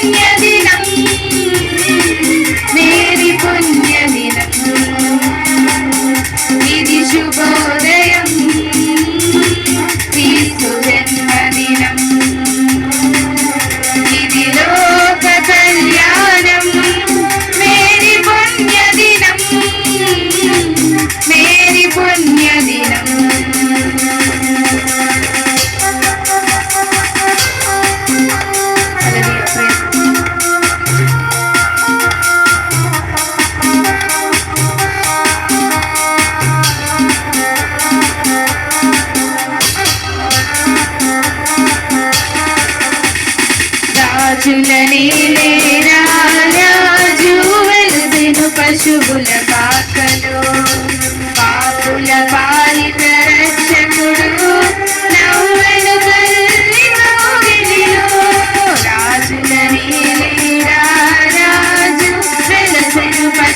Yeah.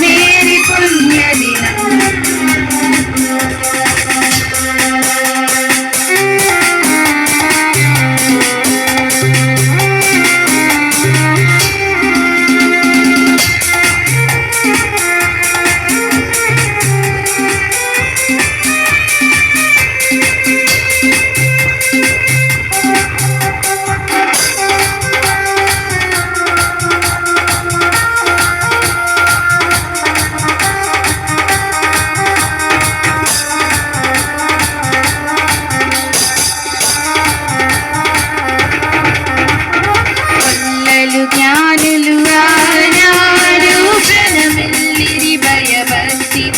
Mary പുണ്യദിനം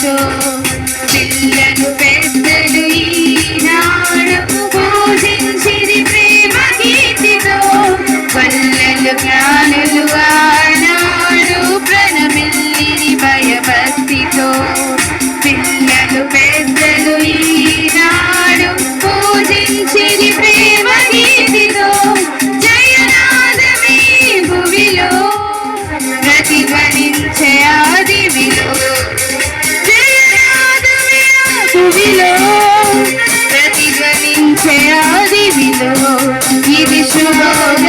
తెలుసో పిల్లలు పెద్దలు ఈనాడకు పూజించిది ప్రేమ కీర్తితో పల్లెలు జ్ఞానులు ఆనాడు భయభక్తితో. పిల్లలు పెద్ద ఆదిలో ప్రతిధ్వనించే ఆదివిలో ఇది శుభం